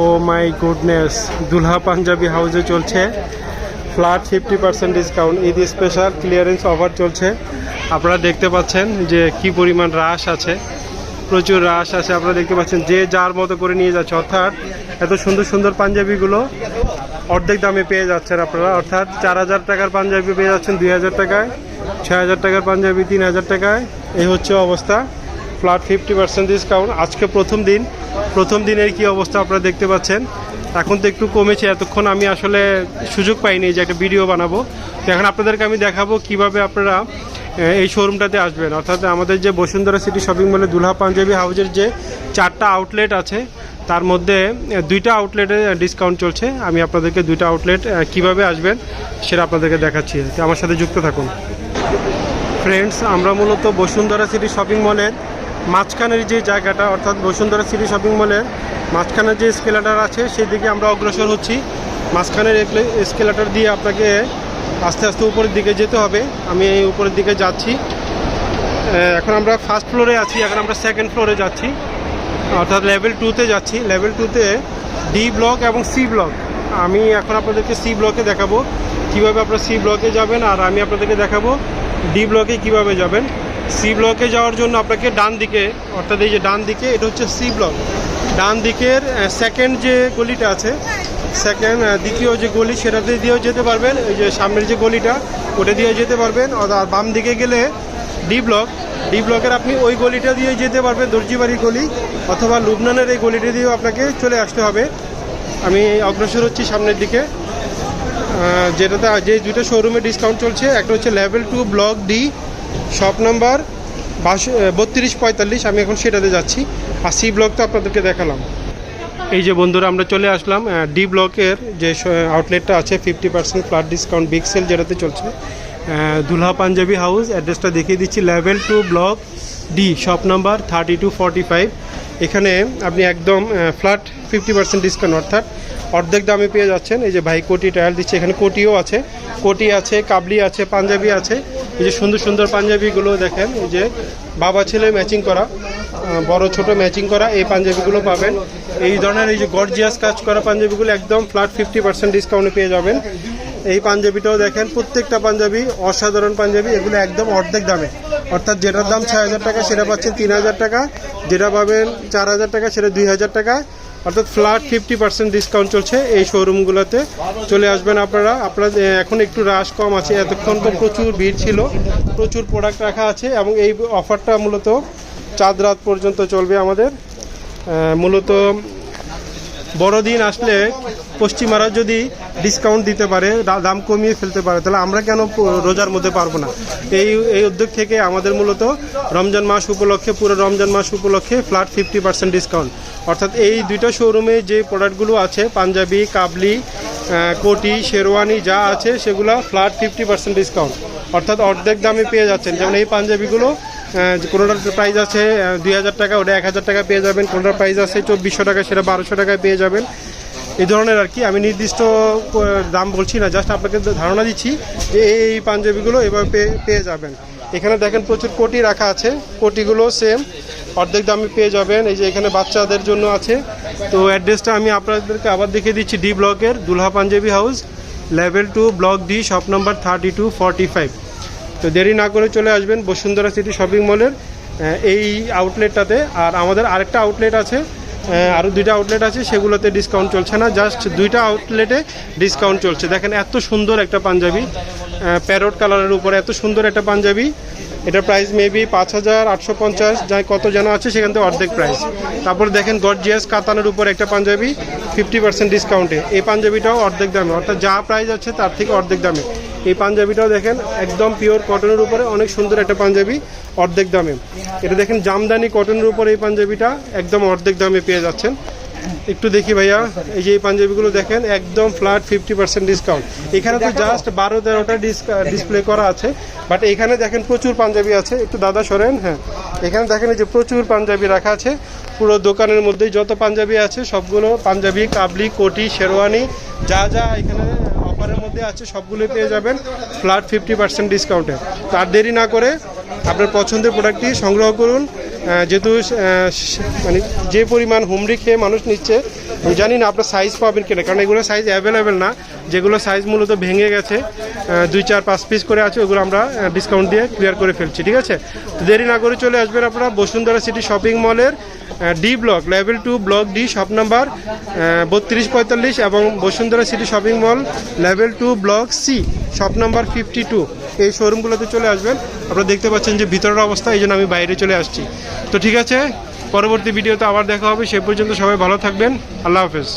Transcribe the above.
O my goodness দুলহা পাঞ্জাবি হাউসে চলছে। Flat fifty percent discount Eid special clearance offer চলছে। আপনারা দেখতে পাচ্ছেন যে কি পরিমাণ রাশ আছে। প্রচুর রাশ আছে, আপনারা দেখতে পাচ্ছেন যে যার মতো করে নিয়ে যাচ্ছে। অর্থাৎ এত সুন্দর সুন্দর পাঞ্জাবিগুলো অর্ধেক দামে পেয়ে যাচ্ছেন আপনারা। অর্থাৎ চার হাজার টাকার পাঞ্জাবি পেয়ে যাচ্ছেন দুই হাজার টাকায়, ছয় হাজার টাকার পাঞ্জাবি তিন হাজার টাকায়। এই হচ্ছে অবস্থা। ফ্ল্যাট ফিফটি পার্সেন্ট ডিসকাউন্ট আজকে প্রথম দিন। প্রথম দিনের কি অবস্থা আপনারা দেখতে পাচ্ছেন? এখন তো একটু কমেছে, এতক্ষণ আমি আসলে সুযোগ পাইনি যে একটা ভিডিও বানাবো। তো এখন আপনাদেরকে আমি দেখাবো কীভাবে আপনারা এই শোরুমটাতে আসবেন। অর্থাৎ আমাদের যে বসুন্ধরা সিটি শপিং মলে দুলহা পাঞ্জাবি হাউজের যে চারটা আউটলেট আছে, তার মধ্যে দুইটা আউটলেটে ডিসকাউন্ট চলছে। আমি আপনাদেরকে দুইটা আউটলেট কীভাবে আসবেন সেটা আপনাদেরকে দেখাচ্ছি। আমার সাথে যুক্ত থাকুন। ফ্রেন্ডস আমরা মূলত বসুন্ধরা সিটি শপিং মলের মাঝখানের যে জায়গাটা, অর্থাৎ বসুন্ধরা সিটি শপিং মলের মাঝখানের যে স্কেলাটার আছে, সেই দিকে আমরা অগ্রসর হচ্ছি। মাঝখানের স্কেলাটার দিয়ে আপনাকে আস্তে আস্তে উপরের দিকে যেতে হবে। আমি এই উপরের দিকে যাচ্ছি। এখন আমরা ফার্স্ট ফ্লোরে আছি, এখন আমরা সেকেন্ড ফ্লোরে যাচ্ছি। অর্থাৎ লেভেল টুতে যাচ্ছি। লেভেল টুতে ডি ব্লক এবং সি ব্লক আমি এখন আপনাদেরকে সি ব্লকে দেখাবো। কীভাবে আপনারা সি ব্লকে যাবেন, আর আমি আপনাদেরকে দেখাবো ডি ব্লকে কীভাবে যাবেন। সি ব্লকে যাওয়ার জন্য আপনাকে ডান দিকে, অর্থাৎ এই যে ডান দিকে, এটা হচ্ছে সি ব্লক। ডান দিকের সেকেন্ড যে গলিটা আছে সেকেন্ড দ্বিতীয় যে গলি, সেটাতে দিয়েও যেতে পারবেন। এই যে সামনের যে গলিটা, ওটা দিয়েও যেতে পারবেন। আর বাম দিকে গেলে ডি ব্লক। ডি ব্লকের আপনি ওই গলিটা দিয়ে যেতে পারবেন দর্জিবাড়ি গলি, অথবা লুবনানের এই গলিটা দিয়েও আপনাকে চলে আসতে হবে। আমি অগ্রসর হচ্ছি সামনের দিকে। যেটাতে, যে দুটো শোরুমে ডিসকাউন্ট চলছে, একটা হচ্ছে level two block D shop number বাস বত্রিশ পঁয়তাল্লিশ, আমি এখন সেটাতে যাচ্ছি। আর সি ব্লক তো আপনাদেরকে দেখালাম। এই যে বন্ধুরা, আমরা চলে আসলাম ডি ব্লকের যে আউটলেটটা আছে fifty percent flat discount big sale যেটাতে চলছে। দুলহা পাঞ্জাবি হাউস অ্যাড্রেসটা দেখিয়ে দিচ্ছি level two block D shop number thirty two forty five এখানে আপনি একদম ফ্ল্যাট ফিফটি পার্সেন্ট ডিসকাউন্ট অর্থাৎ অর্ধেক দামে পেয়ে যাচ্ছেন। এই যে ভাই কোটি টায়াল দিচ্ছে, এখানে কোটিও আছে। কোটি আছে, কাবলি আছে, পাঞ্জাবি আছে। এই যে সুন্দর সুন্দর পাঞ্জাবিগুলো দেখেন, এই যে বাবা ছেলে ম্যাচিং করা বড় ছোট ম্যাচিং করা, এই পাঞ্জাবিগুলো পাবেন। এই ধরনের এই যে গর্জিয়াস কাজ করা পাঞ্জাবিগুলো একদম ফ্ল্যাট ফিফটি পার্সেন্ট ডিসকাউন্টে পেয়ে যাবেন। এই পাঞ্জাবিটাও দেখেন, প্রত্যেকটা পাঞ্জাবি অসাধারণ পাঞ্জাবি, এগুলো একদম অর্ধেক দামে। অর্থাৎ যেটার দাম ছয় হাজার টাকা, সেটা পাচ্ছেন তিন হাজার টাকা, যেটা পাবেন চার হাজার টাকা, সেটা দুই হাজার টাকা। অর্থাৎ ফ্ল্যাট ফিফটি পার্সেন্ট ডিসকাউন্ট চলছে এই শোরুমগুলোতে চলে আসবেন আপনারা। আপনার এখন একটু রাশ কম আছে। এতক্ষণ তো প্রচুর ভিড় ছিল। প্রচুর প্রোডাক্ট রাখা আছে এবং এই অফারটা মূলত চাঁদ রাত পর্যন্ত চলবে আমাদের। মূলত বড়দিন আসলে পশ্চিমারা যদি ডিসকাউন্ট দিতে পারে দাম কমিয়ে ফেলতে পারে, তাহলে আমরা কেন রোজার মধ্যে পারব না? এই এই উদ্যোগ থেকে আমাদের মূলত রমজান মাস উপলক্ষে, পুরো রমজান মাস উপলক্ষে ফ্ল্যাট ফিফটি পার্সেন্ট ডিসকাউন্ট অর্থাৎ এই দুইটা শোরুমে যে প্রোডাক্টগুলো আছে, পাঞ্জাবি, কাবলি কোটি, শেরওয়ানি যা আছে, সেগুলো ফ্ল্যাট ফিফটি পার্সেন্ট ডিসকাউন্ট অর্থাৎ অর্ধেক দামে পেয়ে যাচ্ছেন। যেমন এই পাঞ্জাবিগুলো কোনোটার প্রাইস আছে দুই হাজার টাকা, ওটা এক হাজার টাকা পেয়ে যাবেন। কোনোটার প্রাইস আছে চব্বিশশো টাকা সেটা বারোশো টাকায় পেয়ে যাবেন। এই ধরনের আর কি। আমি নির্দিষ্ট দাম বলছি না, জাস্ট আপনাকে ধারণা দিচ্ছি যে এই পাঞ্জাবিগুলো এভাবে পেয়ে- পেয়ে যাবেন। এখানে দেখেন প্রচুর কোটি রাখা আছে। কোটিগুলো সেম অর্ধেক দামে পেয়ে যাবেন। এই যে এখানে বাচ্চাদের জন্য আছে। তো অ্যাড্রেসটা আমি আপনাদেরকে আবার দেখিয়ে দিচ্ছি ডি ব্লকের Dulha Punjabi house level two block D shop number thirty two forty five তো দেরি না করে চলে আসবেন বসুন্ধরা সিটি শপিং মলের এই আউটলেটটাতে আর আমাদের আরেকটা আউটলেট আছে আরও দুইটা আউটলেট আছে, সেগুলোতে ডিসকাউন্ট চলছে না জাস্ট দুইটা আউটলেটে ডিসকাউন্ট চলছে। দেখেন এত সুন্দর একটা পাঞ্জাবি প্যারোট কালারের উপরে এত সুন্দর একটা পাঞ্জাবি। এটা প্রাইস মেবি পাঁচ হাজার আটশো পঞ্চাশ, যাই কত যেন আছে, সেখান থেকে অর্ধেক প্রাইস তারপর দেখেন গর্জিয়াস কাতানের উপর একটা পাঞ্জাবি ফিফটি পার্সেন্ট ডিসকাউন্টে এই পাঞ্জাবিটাও অর্ধেক দামে। অর্থাৎ যা প্রাইস আছে তার থেকে অর্ধেক দামে। এই পাঞ্জাবিটাও দেখেন, একদম পিওর কটনের উপরে অনেক সুন্দর একটা পাঞ্জাবি, অর্ধেক দামে। এটা দেখেন, জামদানি কটনের উপরে এই পাঞ্জাবিটা একদম অর্ধেক দামে পেয়ে যাচ্ছেন। একটু দেখি ভাইয়া, এই যে এই পাঞ্জাবিগুলো দেখেন, একদম ফ্ল্যাট ফিফটি পার্সেন্ট ডিসকাউন্ট এখানে তো জাস্ট বারো তেরোটা ডিসপ্লে করা আছে। বাট এখানে দেখেন প্রচুর পাঞ্জাবি আছে। একটু দাদা সরেন হ্যাঁ। এখানে দেখেন যে প্রচুর পাঞ্জাবি রাখা আছে। পুরো দোকানের মধ্যেই যত পাঞ্জাবি আছে, সবগুলো পাঞ্জাবি, কাবলি, কোটি, শেরওয়ানি, যা যা এখানে অফারের মধ্যে আছে, সবগুলোই পেয়ে যাবেন। ফ্ল্যাট ফিফটি পার্সেন্ট ডিসকাউন্টে। তার দেরি না করে আপনার পছন্দের প্রোডাক্টটি সংগ্রহ করুন। যেহেতু মানে যে পরিমাণ হুমড়ি খেয়ে মানুষ নিচ্ছে আমি জানি না, আপনার সাইজ পাবেন কিনা, কারণ এগুলো সাইজ অ্যাভেলেবেল না। যেগুলো সাইজ মূলত ভেঙে গেছে দুই চার পাঁচ পিস করে আছে, ওগুলো আমরা ডিসকাউন্ট দিয়ে ক্লিয়ার করে ফেলছি, ঠিক আছে? তো দেরি না করে চলে আসবেন আপনারা বসুন্ধরা সিটি শপিং মলের D block level two block D shop number বত্রিশ পঁয়তাল্লিশ এবং Bashundhara city shopping mall level two block C shop number fifty two এই শোরুমগুলোতে চলে আসবেন। আপনারা দেখতে পাচ্ছেন যে ভিতরের অবস্থা, এই জন্য আমি বাইরে চলে আসছি। তো ঠিক আছে? পরবর্তী ভিডিওতে আবার দেখা হবে। সে পর্যন্ত সবাই ভালো থাকবেন। আল্লাহ হাফেজ।